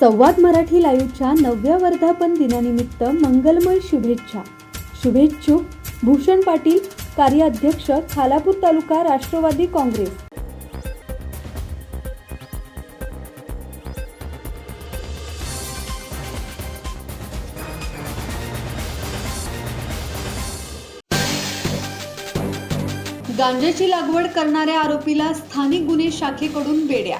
संवाद मराठी लाईव्हच्या नवव्या वर्धापन दिनानिमित्त मंगलमय शुभेच्छा. शुभेच्छुक भूषण पाटील कार्याध्यक्ष खालापूर तालुका राष्ट्रवादी काँग्रेस. गांजाची लागवड करणाऱ्या आरोपीला स्थानिक गुन्हे शाखेकडून बेड्या.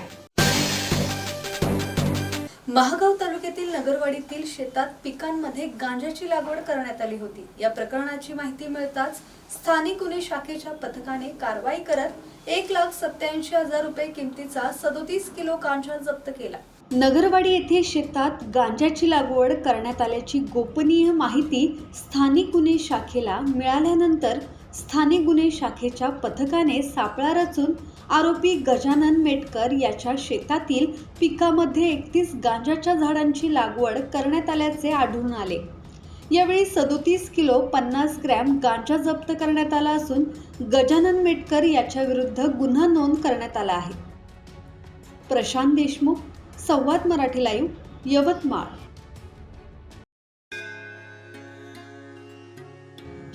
महागाव तालुक्यातील नगरवाडीतील शेतात पिकांमध्ये गांजाची लागवड करण्यात आली होती. या प्रकरणाची माहिती मिळताच स्थानिक गुन्हे शाखेच्या पथकाने कारवाई करत एक लाख सत्याऐंशी हजार रुपये किमतीचा सदोतीस किलो गांजा जप्त केला. नगरवाडी येथे शेतात गांजाची लागवड करण्यात आल्याची गोपनीय माहिती स्थानिक गुन्हे शाखेला मिळाल्यानंतर स्थानिक गुन्हे शाखेच्या पथकाने सापळा रचून आरोपी गजानन मेटकर याच्या शेतातील पिकामध्ये एकतीस गांजाच्या झाडांची लागवड करण्यात आल्याचे आढळून आले. यावेळी सदोतीस किलो पन्नास ग्रॅम गांजा जप्त करण्यात आला असून गजानन मेटकर याच्या विरुद्ध गुन्हा नोंद करण्यात आला आहे. प्रशांत देशमुख संवाद मराठी लाईव्ह यवतमाळ.